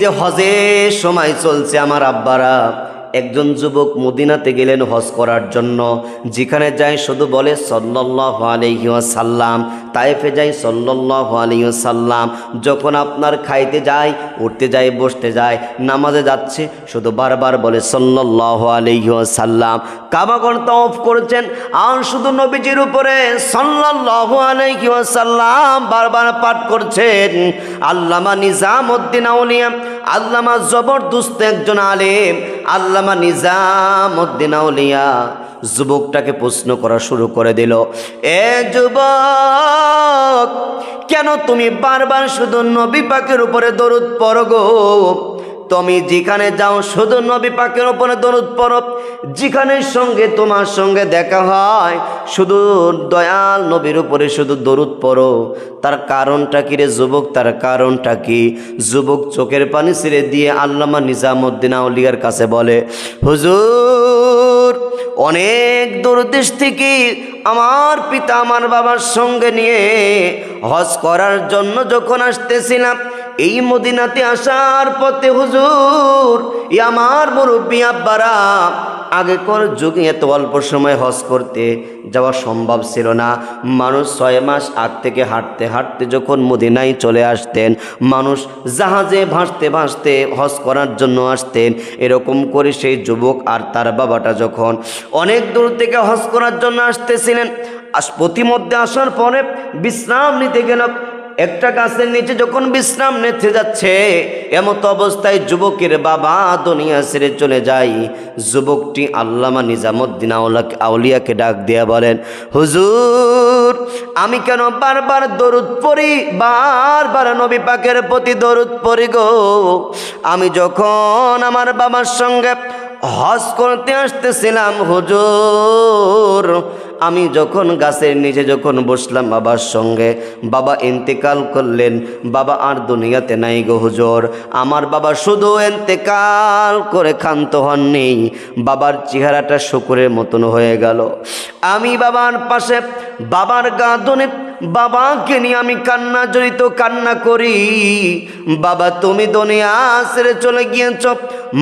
যে হজের সময় চলছে আমার আব্বারা। একজন যুবক মদিনাতে গেলেন হজ করার জন্য। যেখানে যায় শুধু বলে সল্লাহ আলহিসাল্লাম তাইফে যাই সল্লাহ আলহিসাল্লাম যখন আপনার খাইতে যায়, উঠতে যায়, বসতে যায়, নামাজে যাচ্ছে, শুধু বারবার বলে সল্লাহ আলহিসাল্লাম কাবাগর তফ করছেন, আর শুধু নবীজির উপরে সল্লাহ আলহিসাল্লাম বারবার পাঠ করছেন। আল্লামা নিজাম উদ্দিন আউলিয়া আল্লামা জবরদস্ত একজন আলেম, আল্লামা নিজাম উদ্দিন আউলিয়া যুবকটাকে প্রশ্ন করা শুরু করে দিল, এ যুবক, কেন তুমি বারবার শুধু নবী পাকের উপরে দরুদ পড় তুমি যেখানে যাও, শুধু নবী পাকের উপরে দরুদ পরব যেখানে সঙ্গে তোমার সঙ্গে দেখা হয়, শুধু দয়াল নবীর উপরে শুধু দরুদ পড়ো। তার কারণটা কি রে যুবক? তার কারণটা কি? যুবক চোখের পানি ছেড়ে দিয়ে আল্লামা নিজামুদ্দিন আউলিয়ার কাছে বলে, হুজুর, অনেক দূরদেশ থেকে আমার পিতা, আমার বাবার সঙ্গে নিয়ে হজ করার জন্য যখন আসতেছিলাম এই মদিনাতে আসার পথে হুজুর ই আমার মুরব্বী আব্বারা আগেকার যুগে এত অল্প সময় হজ করতে যাওয়া সম্ভব ছিল না। মানুষ ছয় মাস আগ থেকে হাঁটতে হাঁটতে যখন মদিনায় চলে আসতেন, মানুষ জাহাজে ভাসতে ভাসতে হজ করার জন্য আসতেন। এরকম করে সেই যুবক আর তার বাবাটা যখন অনেক দূর থেকে হজ করার জন্য আসতেছিলেন, আস প্রতিমধ্যে আসার পরে বিশ্রাম নিতে গেল। একটা গাছের নিচে যখন বিশ্রাম নিতে যাচ্ছে, এমত অবস্থায় যুবকের বাবা দুনিয়া ছেড়ে চলে যায়। যুবকটি আল্লামা নিজামুদ্দিন আউলাকে আউলিয়াকে ডাক দিয়া বলেন, হুজুর, আমি কেন বারবার দরুদ পড়ি? বারবার নবী পাকের প্রতি দরুদ পড়ি গো। আমি যখন আমার বাবার সঙ্গে হজ করতে আসতেছিলাম, হুজুর আমি যখন গাছের নিচে যখন বসলাম বাবার সঙ্গে, বাবা ইন্তেকাল করলেন, বাবা আর দুনিয়াতে নাই গো আমার বাবা শুধু ইন্তেকাল করে ক্ষান্ত হননি, বাবার চেহারাটা শুকুরের মতন হয়ে গেল। আমি বাবার পাশে বাবার গা ধনে বাবাকে নিয়ে আমি কান্না জড়িত কান্না করি। বাবা তুমি দুনিয়া ছেড়ে চলে গিয়েছ,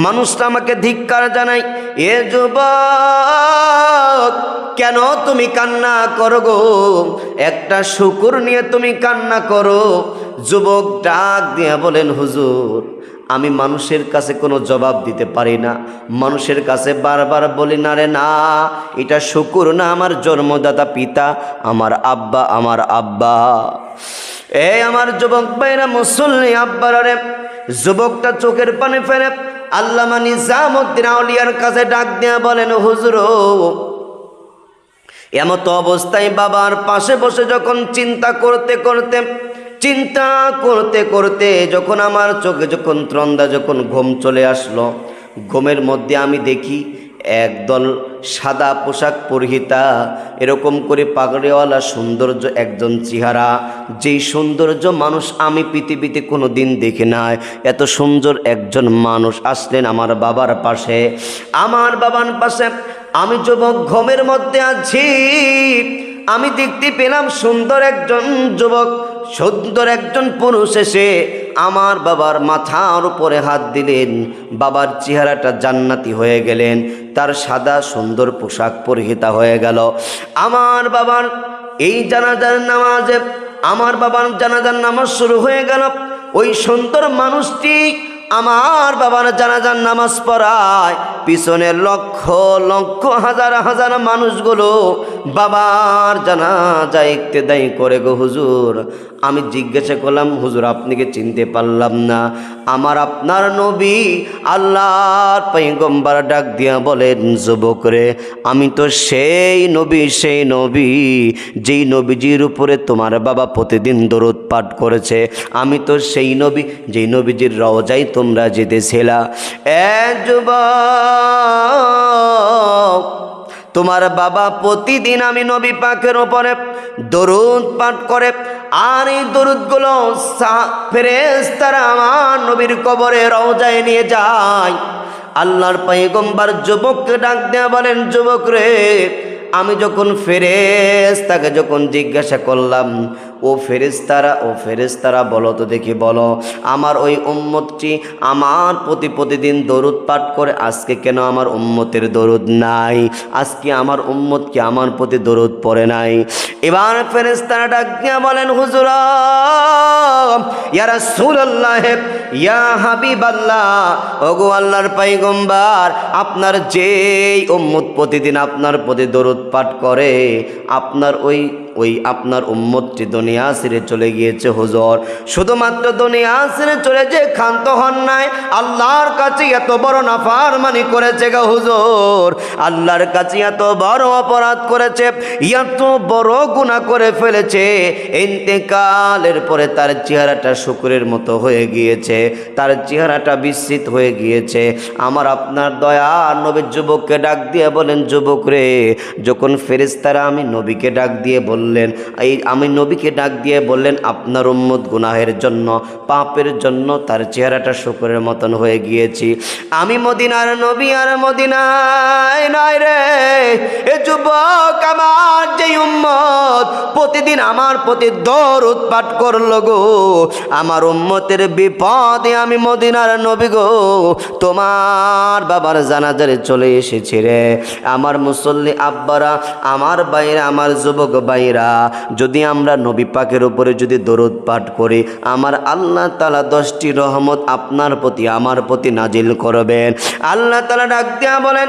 মানুষটা আমাকে ধিক্কার জানাই এ যুবক, কেন তুমি কান্না করো গো? একটা শুকুর নিয়ে তুমি কান্না করো। যুবক ডাক দিয়ে বলেন, হুজুর, আমি মানুষের কাছে কোনো জবাব দিতে পারি না। মানুষের কাছে বারবার বলি, না রে, না, এটা শুকুর না, আমার জন্মদাতা পিতা, আমার আব্বা আমার আব্বা। এই আমার যুবক ভাইরা, মুসল্লি আব্বার যুবকটা চোখের পানে ফেলে আল্লামা নিজামুদ্দিন আউলিয়ার কাছে ডাক দিয়া বলেন, হুজুর, এমত অবস্থায় বাবার পাশে বসে যখন চিন্তা করতে করতে, চিন্তা করতে করতে যখন আমার চোখে যখন ত্রন্দা যখন ঘুম চলে আসলো, ঘুমের মধ্যে আমি দেখি একদল সাদা পোশাক পরিহিতা, এরকম করে পাগড়িওয়ালা সৌন্দর্য একজন চেহারা। যেই সৌন্দর্য মানুষ আমি পৃথিবীতে কোনো দিন দেখি নাই। এত সুন্দর একজন মানুষ আসলেন আমার বাবার পাশে। আমার বাবার পাশে আমি যুবক ঘুমের মধ্যে আছি। আমি দেখতে পেলাম সুন্দর একজন যুবক। সুন্দর একজন পুরুষ এসে আমার বাবার মাথার উপরে হাত দিলেন। বাবার চেহারাটা জান্নাতি হয়ে গেলেন। তার সাদা সুন্দর পোশাক পরিহিতা হয়ে গেল। আমার বাবার এই জানাজার নামাজে, আমার বাবার জানাজার নামাজ শুরু হয়ে গেল। ওই সুন্দর মানুষটি আমার বাবার জানাজার নামাজ পড়ায়। পিছনের লক্ষ লক্ষ, হাজার হাজার মানুষগুলো বাবার জানাজা ইক্তেদাই করে, গো হুজুর আমি জিজ্ঞাসা করলাম, হুজুর আপনাকে চিনতে পারলাম না? আমার আপনার নবী আল্লাহর পৈগম্বার ডাক দিয়া বলেন যুবক রে আমি তো সেই নবী সেই নবী, যেই নবীজির উপরে তোমার বাবা প্রতিদিন দরদ পাঠ করেছে। আমি তো সেই নবী, যেই নবীজির রওজাই তোমরা যেতেছিলা। এ যুবক তোমার বাবা প্রতিদিন আমি নবী পাকের ওপরে দরুদ পাঠ করে, আর এই দরুদগুলো ফেরেস তারা আমার নবীর কবরে রওজায় নিয়ে যায়। আল্লাহর পাইগম্বার যুবককে ডাক দেয়া বলেন, যুবক রে, আমি যখন ফেরেস তাকে যখন জিজ্ঞাসা করলাম ও ফেরেস্তারা ও ফেরেস্তারা বলো তো দেখি বলো, আমার ওই উম্মতটি আমার প্রতি প্রতিদিন দরুদ পাঠ করে, আজকে কেন আমার উম্মতের দরুদ নাই? আজকে আমার উম্মত কি আমার প্রতি দরুদ পড়ে নাই? এবার ফেরেস্তারা ডাক বলেন, হুজুরা, ইয়া রাসূলুল্লাহ, ইয়া হাবিবাল্লাহ, ওগো আল্লাহর পয়গম্বর আপনার যেই উম্মত প্রতিদিন আপনার প্রতি দরুদ পাঠ করে, আপনার ওই ওই আপনার উম্মতটি দুনিয়া ছেড়ে চলে গিয়েছে, হুজুর। শুধুমাত্র দুনিয়া ছেড়ে চলে যে ক্ষান্ত হন নাই, আল্লাহর কাছে এত বড় নাফার মানি করেছে গা হুজুর। আল্লাহর কাছে এত বড় অপরাধ করেছে, এত বড় গুণা করে ফেলেছে, ইন্তেকালের পরে তার চেহারাটা শুকুরের মতো হয়ে গিয়েছে, তার চেহারাটা বিস্মিত হয়ে গিয়েছে। আমার আপনার দয়া, নবীর যুবককে ডাক দিয়ে বলেন, যুবক রে, যখন ফেরেস্তারা আমি নবীকে ডাক দিয়ে বললেন, এই আমি নবীকে ডাক দিয়ে বললেন, আপনার উম্মত গুনাহের জন্য, পাপের জন্য তার চেহারাটা শুকুরের মতন হয়ে গিয়েছি। আমি মদিনার নবী আর মদিনায় নয় রে। এ যুবক আমার যে উম্মত, প্রতিদিন আমার প্রতি দরুদ পাঠ করল গো। আমার উম্মতের বিপদে আমি মদিনার নবী গো। তোমার বাবার জানাজারে চলে এসেছি রে। আমার মুসল্লি আব্বারা, আমার বাইরে, আমার যুবক বাইরা যদি আমরা নবী পাকের উপরে যদি দরুদ পাঠ করি, আমার আল্লাহ তালা দশটি রহমত আপনার প্রতি, আমার প্রতি নাজিল করবেন। আল্লাহ তালা ডাক দিয়া বলেন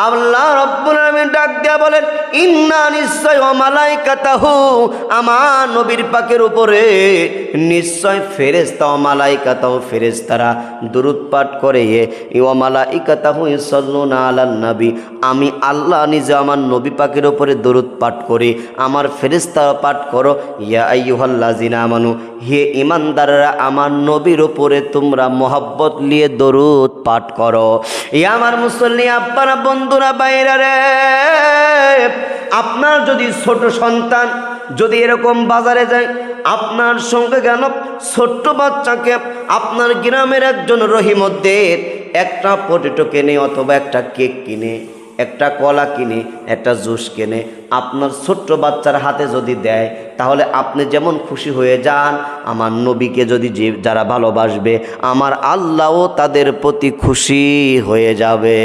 আল্লাহ রব্বুল আলামিন ডাক দেয়া বলেন ইন্না নিশ্চয় মালাইকাতাহু আমার নবীর পাকের উপরে নিশ্চয় ফেরেশতা ও মালাইকাতাহু ফেরেশতারা দুরূদ পাঠ করে ই ও মালাইকাতাহু ইসাল্লুনা আলান নবী। আমি আল্লাহ নিজে আমার নবী পাকের ওপরে দরুদ পাঠ করি। আমার ফেরেশতারা পাঠ করো, ইয়া আইয়ুহাল্লাযিনা আমানু। হে ইমানদাররা আমার নবীর ওপরে তোমরা মোহাব্বত নিয়ে দরুদ পাঠ করো। এ আমার মুসল্লি আব্বারা বন্ধুরা বাইরে রে, আপনার যদি ছোট সন্তান যদি এরকম বাজারে যায় আপনার সঙ্গে গেল ছোট্ট বাচ্চাকে আপনার গ্রামের একজন রহিমদ্দের। একটা পটেটো কিনে অথবা একটা কেক কিনে, একটা কলা কিনে, একটা জুস কিনে। আপনার ছোট্ট বাচ্চার হাতে যদি দেয়, তাহলে আপনি যেমন খুশি হয়ে যান, আমার নবীকে যদি যে যারা ভালোবাসবে, আমার আল্লাহও তাদের প্রতি খুশি হয়ে যাবে।